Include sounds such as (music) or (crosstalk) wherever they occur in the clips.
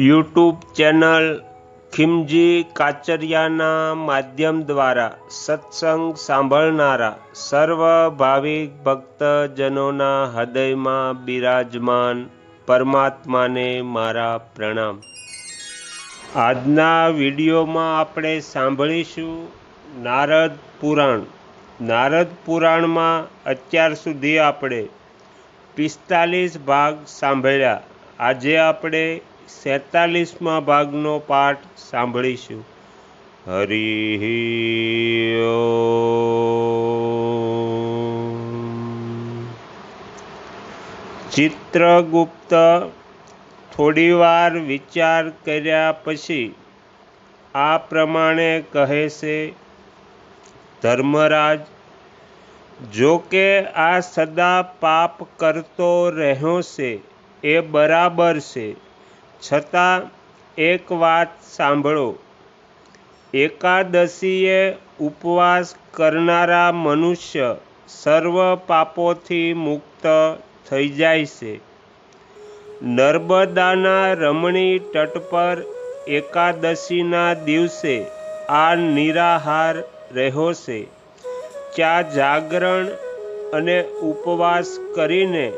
YouTube channel ખિમજી કાચરિયાના માધ્યમ દ્વારા સત્સંગ સાંભળનારા સર્વ ભાવિક ભક્તજનોના હૃદયમાં બિરાજમાન પરમાત્માને મારા પ્રણામ. આજના વિડીયોમાં આપણે સાંભળીશું નારદ પુરાણ. નારદ પુરાણમાં અત્યાર સુધી આપણે પિસ્તાલીસ ભાગ સાંભળ્યા. આજે આપણે સેતાલીસમાં ભાગનો પાઠ સાંભળીશું. હરિ ચિત્રગુપ્ત થોડીવાર વિચાર કર્યા પછી આ પ્રમાણે કહે છે, ધર્મરાજ જો કે આ સદા પાપ કરતો રહ્યો છે, એ બરાબર છે. છતાં એક વાત સાંભળો. એકાદશીએ ઉપવાસ કરનારા મનુષ્ય સર્વ પાપોથી મુક્ત થઈ જાય છે. નર્મદાના રમણી તટ પર એકાદશીના દિવસે આ નિરાહાર રહ્યો છે. ચા જાગરણ અને ઉપવાસ કરીને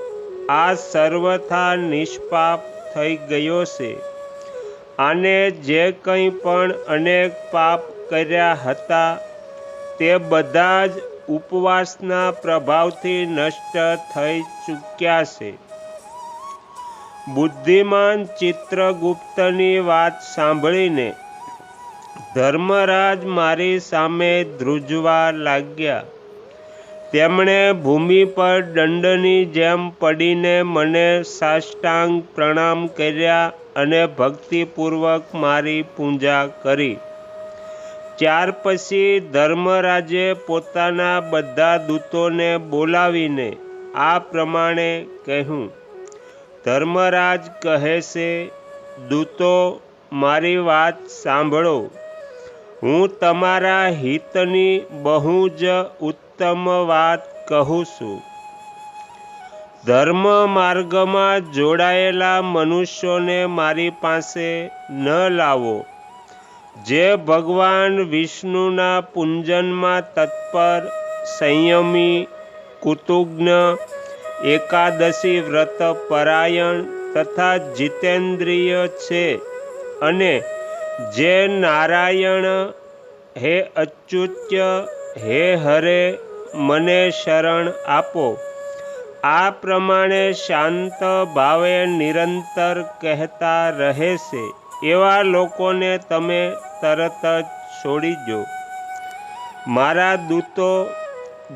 આ સર્વથા નિષ્પાપ થઈ ગયો છે. આને જે કંઈ પણ અનેક પાપ કર્યા હતા, તે બધા જ ઉપવાસના પ્રભાવથી નષ્ટ થઈ ચૂક્યા છે. બુદ્ધિમાન ચિત્રગુપ્તની વાત સાંભળીને ધર્મરાજ મારી સામે ધ્રુજવા લાગ્યા. તેમણે ભૂમિ પર દંડની જેમ પડીને મને સાષ્ટાંગ પ્રણામ કર્યા અને ભક્તિપૂર્વક મારી પૂજા કરી. ત્યાર પછી ધર્મરાજે પોતાના બધા દૂતોને બોલાવીને આ પ્રમાણે કહ્યું, ધર્મરાજ કહે છે, દૂતો, મારી વાત સાંભળો. હું તમારા હિતની બહુ જ ઉત્તમ વાત કહું છું. ધર્મ માર્ગમાં જોડાયેલા મનુષ્યોને મારી પાસે ન લાવો. જે ભગવાન વિષ્ણુના પૂંજનમાં તત્પર, સંયમી કુતુજ્ઞ એકાદશી વ્રત પરાયણ તથા જીતેન્દ્રિય છે અને જે નારાયણ, હે અચ્યુત્ય, હે હરે, મને શરણ આપો. આ પ્રમાણે શાંત ભાવે નિરંતર કહેતા રહે છે એવા લોકોને તમે તરત જ છોડી દો. મારા દૂતો,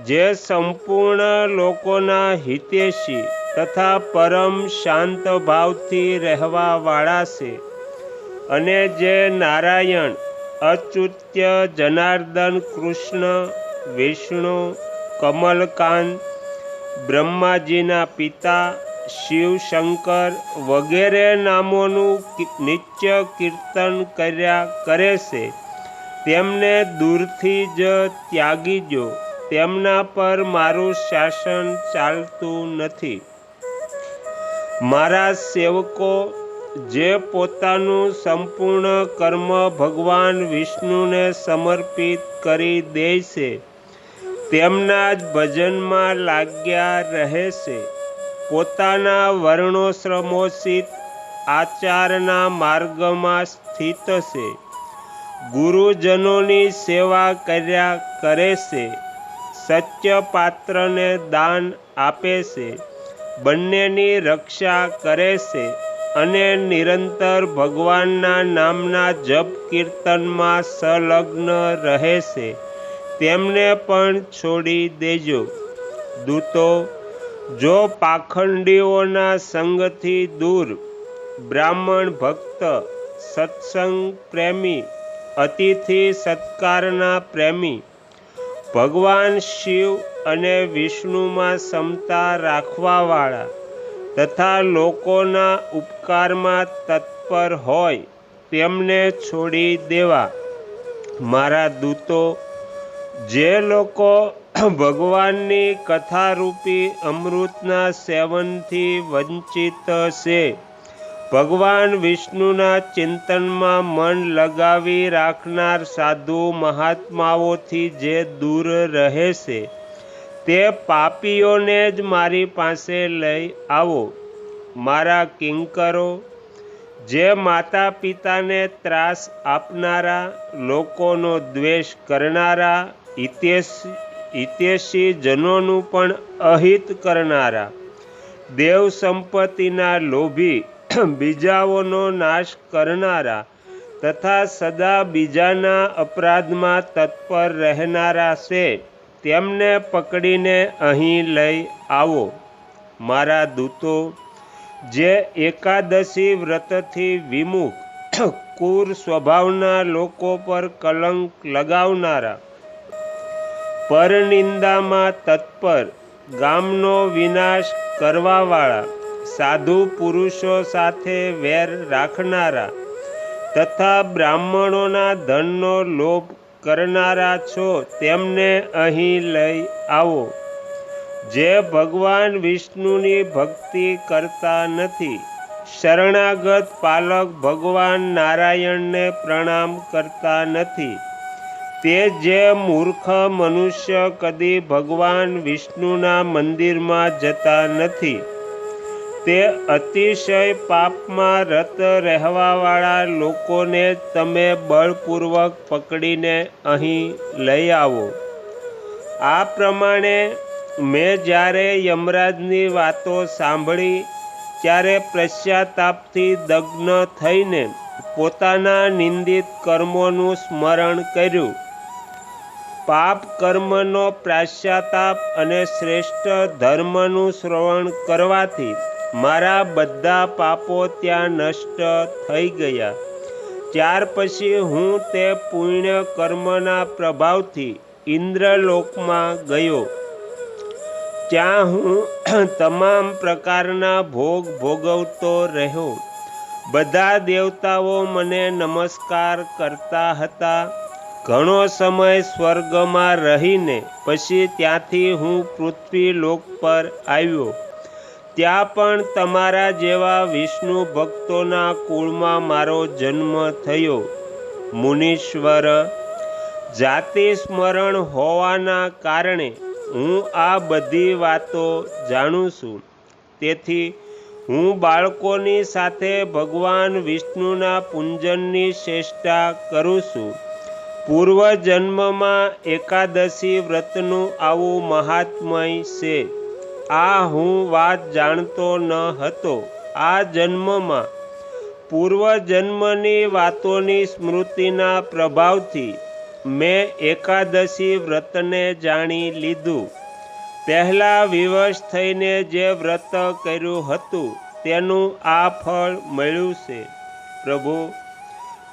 જે સંપૂર્ણ લોકોના હિતેશી તથા પરમ શાંત ભાવથી રહેવાવાળા છે અને જે નારાયણ, અચ્યુત્ય, જનાર્દન, કૃષ્ણ, વિષ્ણુ, કમલકાંત, બ્રહ્માજીના પિતા, શિવ શંકર વગેરે નામોનું નિત્ય કીર્તન કર્યા કરે છે. તેમને દૂરથી જ ત્યાગી જો તેમના પર મારું શાસન ચાલતું નથી. મારા સેવકો જે પોતાનું સંપૂર્ણ કર્મ ભગવાન વિષ્ણુને સમર્પિત કરી દે છે, તેમના જ ભજનમાં લાગ્યા રહે છે. પોતાના વર્ણોશ્રમોચિત આચારના માર્ગમાં સ્થિત છે. ગુરુજનોની સેવા કર્યા કરે છે. સત્ય પાત્રને દાન આપે છે. બંનેની રક્ષા કરે છે. અને નિરંતર ભગવાનના નામના જપ કીર્તનમાં સંલગ્ન રહેશે. તેમને પણ છોડી દેજો. દૂતો, જો પાખંડીઓના સંગથી દૂર બ્રાહ્મણ ભક્ત, સત્સંગ પ્રેમી, અતિથિ સત્કારના પ્રેમી, ભગવાન શિવ અને વિષ્ણુમાં ક્ષમતા રાખવાવાળા તથા લોકોના ઉપકારમાં તત્પર હોય તેમને છોડી દેવા. મારા દૂતો, જે લોકો ભગવાનની કથારૂપી અમૃતના સેવનથી વંચિત છે, ભગવાન વિષ્ણુના ચિંતનમાં મન લગાવી રાખનાર સાધુ મહાત્માઓથી જે દૂર રહે છે તે પાપીઓને જ મારી પાસે લઈ આવો. મારા કિંકરો, જે માતા પિતાને ત્રાસ આપનારા, લોકોનો દ્વેષ કરનારા, હિતેશી હિતેશી જનોનું પણ અહિત કરનારા. દેવ સંપત્તિના લોભી, બીજાઓનો નાશ કરનારા તથા સદા બીજાના અપરાધમાં તત્પર રહેનારા છે. તેમને પકડીને અહીં લઈ આવો, મારા દૂતો. જે એકાદશી વ્રતથી વિમુખ, કુર સ્વભાવના લોકો પર કલંક લગાવનારા. પરનિંદામાં તત્પર, ગામનો વિનાશ કરવાવાળા, સાધુ પુરુષો સાથે વેર રાખનારા, તથા બ્રાહ્મણોના ધનનો લોભ કરનારા છો તેમને અહીં લઈ આવો. જે ભગવાન વિષ્ણુની ભક્તિ કરતા નથી, શરણાગત પાલક ભગવાન નારાયણને પ્રણામ કરતા નથી. તે જે મૂર્ખ મનુષ્ય કદી ભગવાન વિષ્ણુના મંદિરમાં જતા નથી. તે અતિશય પાપમાં રત રહેવાવાળા લોકોને તમે બળપૂર્વક પકડીને અહીં લઈ આવો. આ પ્રમાણે મેં જ્યારે યમરાજની વાતો સાંભળી, ત્યારે પશ્ચાતાપથી દગ્ન થઈને પોતાના નિંદિત કર્મોનું સ્મરણ કર્યું. પાપ કર્મનો પ્રાશ્ચાતાપ અને શ્રેષ્ઠ ધર્મનું શ્રવણ કરવાથી મારા બધા પાપો ત્યાં નષ્ટ થઈ ગયા. ત્યાર પછી હું તે પુણ્ય કર્મના પ્રભાવથી ઇન્દ્રલોકમાં ગયો. ત્યાં હું (clears throat) તમામ પ્રકારના ભોગ ભોગવતો રહ્યો. બધા દેવતાઓ મને નમસ્કાર કરતા હતા. ઘણો સમય સ્વર્ગમાં રહીને પછી ત્યાંથી હું પૃથ્વી લોક પર આવ્યો. ત્યાં પણ તમારા જેવા વિષ્ણુ ભક્તોના કુળમાં મારો જન્મ થયો. મુનીશ્વર, જાતિ સ્મરણ હોવાના કારણે હું આ બધી વાતો જાણું છું. તેથી હું બાળકોની સાથે ભગવાન વિષ્ણુના પૂંજનની ચેષ્ટા કરું છું. પૂર્વજન્મમાં એકાદશી વ્રતનું આવું મહાત્મય છે. આ હું વાત જાણતો ન હતો. આ જન્મમાં પૂર્વજન્મની વાતોની સ્મૃતિના પ્રભાવથી મેં એકાદશી વ્રતને જાણી લીધું. પહેલાં વિવશ થઈને જે વ્રત કર્યું હતું તેનું આ ફળ મળ્યું છે. પ્રભુ,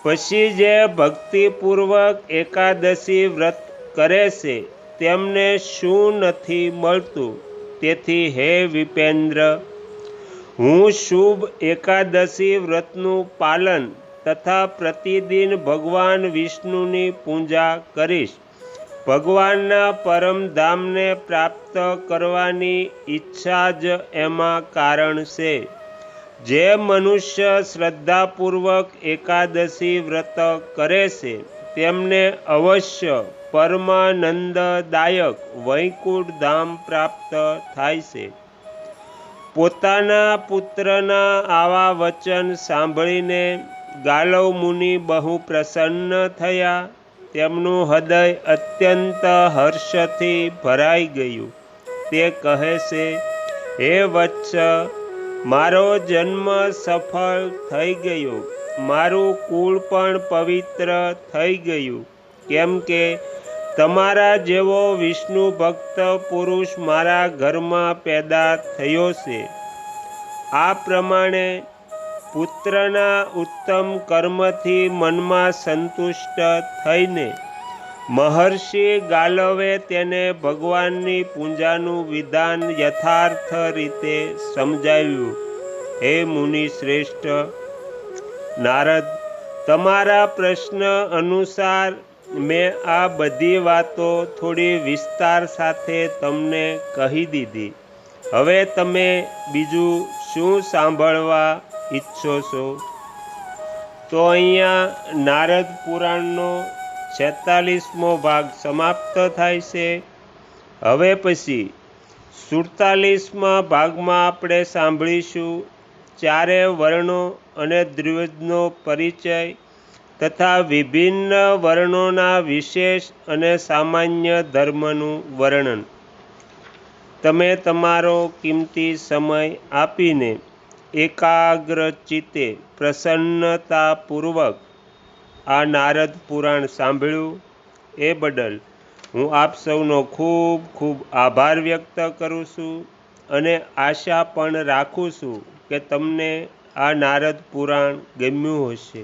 પછી જે ભક્તિપૂર્વક એકાદશી વ્રત કરે છે તેમને શું નથી મળતું? તેથી હે વિપેન્દ્ર, હું શુભ એકાદશી વ્રતનું પાલન તથા પ્રતિદિન ભગવાન વિષ્ણુની પૂજા કરીશ. ભગવાનના પરમધામને પ્રાપ્ત કરવાની ઈચ્છા જ એમાં કારણ છે. જે મનુષ્ય શ્રદ્ધાપૂર્વક એકાદશી વ્રત કરે છે, તેમને અવશ્ય પરમાનંદદાયક વૈકુંઠ ધામ પ્રાપ્ત થાય છે. પોતાના પુત્રના આવા વચન સાંભળીને ગાલવ મુનિ બહુ પ્રસન્ન થયા. તેમનું હૃદય અત્યંત હર્ષથી ભરાઈ ગયું. તે કહે છે, હે વત્સ, મારો જન્મ સફળ થઈ ગયો. મારું કુળ પણ પવિત્ર થઈ ગયું. કેમ કે તમારા જેવો વિષ્ણુ ભક્ત પુરુષ મારા ઘરમાં પેદા થયો છે. આ પ્રમાણે પુત્રના ઉત્તમ કર્મથી મનમાં સંતુષ્ટ થઈને મહર્ષિ ગાલવે તેને ભગવાનની પૂજાનું વિધાન યથાર્થ રીતે સમજાવ્યું. હે મુનિ શ્રેષ્ઠ, નારદ, તમારા પ્રશ્ન અનુસાર મેં આ બધી વાતો થોડી વિસ્તાર સાથે તમને કહી દીધી. હવે તમે બીજું શું સાંભળવા ઈચ્છો છો? તો અહીંયા નારદ પુરાણનો છેતાલીસમો ભાગ સમાપ્ત થાય છે. હવે પછી સુડતાલીસમાં ભાગમાં આપણે સાંભળીશું ચારે વર્ણો અને દ્વિજનો પરિચય તથા વિભિન્ન વર્ણોના વિશેષ અને સામાન્ય ધર્મનું વર્ણન. તમે તમારો કિંમતી સમય આપીને એકાગ્ર ચિત્તે પ્રસન્નતાપૂર્વક આ નારદ પુરાણ સાંભળ્યું. એ બદલ હું આપ સૌનો ખૂબ ખૂબ આભાર વ્યક્ત કરું છું અને આશા પણ રાખું છું કે તમને આ નારદ પુરાણ ગમ્યું હશે.